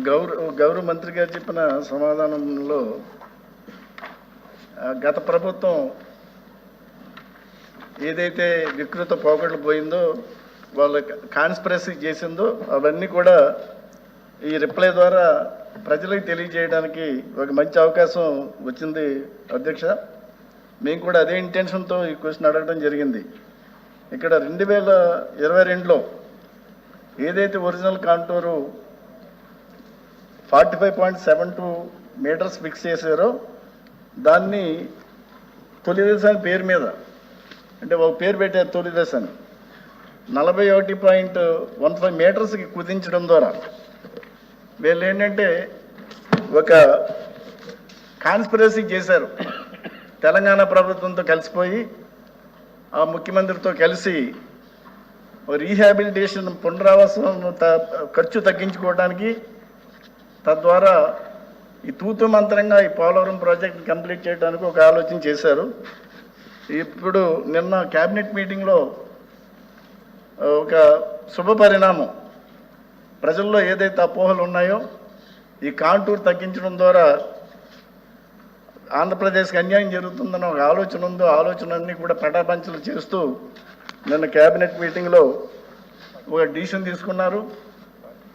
గౌరవ గౌరవ మంత్రి గారు చెప్పిన సమాధానంలో గత ప్రభుత్వం ఏదైతే వికృత పోగొట్లు పోయిందో వాళ్ళ కాన్స్పరసీ చేసిందో అవన్నీ కూడా ఈ రిప్లై ద్వారా ప్రజలకు తెలియజేయడానికి ఒక మంచి అవకాశం వచ్చింది అధ్యక్ష. మేము కూడా అదే ఇంటెన్షన్తో ఈ క్వశ్చన్ అడగడం జరిగింది. ఇక్కడ రెండు వేల ఇరవై రెండులో ఏదైతే original contour forty five point seven two meters fix చేశారో. దాన్ని తొలిదేశాని పేరు మీద అంటే ఒక పేరు పెట్టారు తొలిదేశాన్ని నలభై ఒకటి పాయింట్ వన్ ఫైవ్ మీటర్స్కి కుదించడం ద్వారా వీళ్ళు ఏంటంటే ఒక కాన్స్పిరసీ చేశారు. తెలంగాణ ప్రభుత్వంతో కలిసిపోయి ఆ ముఖ్యమంత్రితో కలిసి రీహాబిలిటేషన్ పునరావాసం ఖర్చు తగ్గించుకోవడానికి తద్వారా ఈ తూతు మంత్రంగా ఈ పోలవరం ప్రాజెక్ట్ కంప్లీట్ చేయడానికి ఒక ఆలోచన చేశారు. ఇప్పుడు నిన్న క్యాబినెట్ మీటింగ్లో ఒక శుభ పరిణామం. ప్రజల్లో ఏదైతే అపోహలు ఉన్నాయో ఈ కాంటూర్ తగ్గించడం ద్వారా ఆంధ్రప్రదేశ్కి అన్యాయం జరుగుతుందన్న ఒక ఆలోచన ఉందో ఆలోచనన్నీ కూడా పటాపంచలు చేస్తూ నిన్న క్యాబినెట్ మీటింగ్లో ఒక డిసిషన్ తీసుకున్నారు.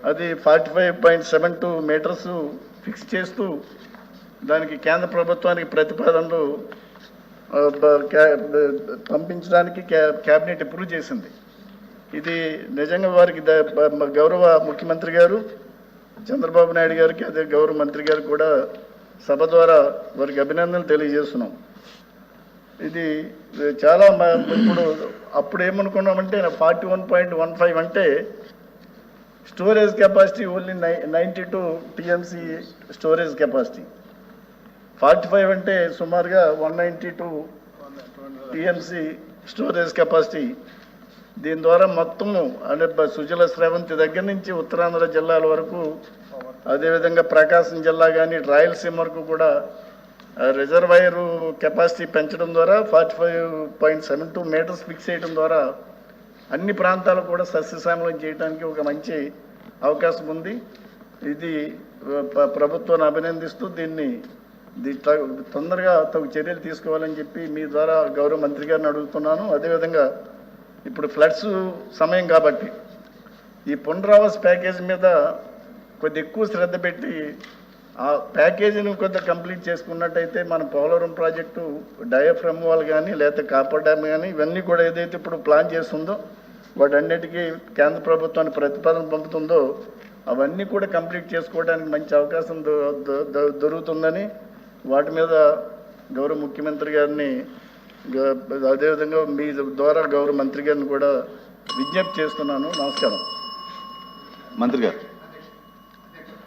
అది forty five point seven two meters fix చేస్తూ దానికి కేంద్ర ప్రభుత్వానికి ప్రతిపాదనలు పంపించడానికి క్యాబినెట్ అప్రూవ్ చేసింది. ఇది నిజంగా వారికి ద- గౌరవ ముఖ్యమంత్రి గారు చంద్రబాబు నాయుడు గారికి అదే గౌరవ మంత్రి గారు కూడా సభ ద్వారా వారికి అభినందనలు తెలియజేస్తున్నాం. ఇది చాలా ఇప్పుడు అప్పుడు ఏమనుకున్నామంటే forty one point one five అంటే storage capacity only nine two TMC storage capacity forty five అంటే సుమారుగా one ninety two TMC storage capacity దీని ద్వారా మొత్తము అంటే సుజల స్రవంతి దగ్గర నుంచి ఉత్తరాంధ్ర జిల్లాల వరకు అదేవిధంగా ప్రకాశం జిల్లా కానీ రాయలసీమ వరకు కూడా రిజర్వాయరు కెపాసిటీ పెంచడం ద్వారా forty five point seven two meters fix చేయడం ద్వారా అన్ని ప్రాంతాలు కూడా సస్యశ్యామలం చేయడానికి ఒక మంచి అవకాశం ఉంది. ఇది ప్రభుత్వాన్ని అభినందిస్తూ దీన్ని తొందరగా తగు చర్యలు తీసుకోవాలని చెప్పి మీ ద్వారా గౌరవ మంత్రి గారిని అడుగుతున్నాను. అదేవిధంగా ఇప్పుడు ఫ్లడ్స్ సమయం కాబట్టి ఈ పునరావాస్ ప్యాకేజ్ మీద కొద్ది ఎక్కువ శ్రద్ధ పెట్టి ఆ ప్యాకేజీని కొద్దిగా కంప్లీట్ చేసుకున్నట్టయితే మన పోలవరం ప్రాజెక్టు డయాఫ్రమ్ వాల్ కానీ లేకపోతే కాపర్ డ్యామ్ కానీ ఇవన్నీ కూడా ఏదైతే ఇప్పుడు ప్లాన్ చేస్తుందో వాటన్నిటికీ కేంద్ర ప్రభుత్వాన్ని ప్రతిపాదన పంపుతుందో అవన్నీ కూడా కంప్లీట్ చేసుకోవడానికి మంచి అవకాశం దొరుకుతుందని వాటి మీద గౌరవ ముఖ్యమంత్రి గారిని గ- అదేవిధంగా మీ ద్వారా గౌరవ మంత్రి గారిని కూడా విజ్ఞప్తి చేస్తున్నాను. నమస్కారం. మంత్రి గారు.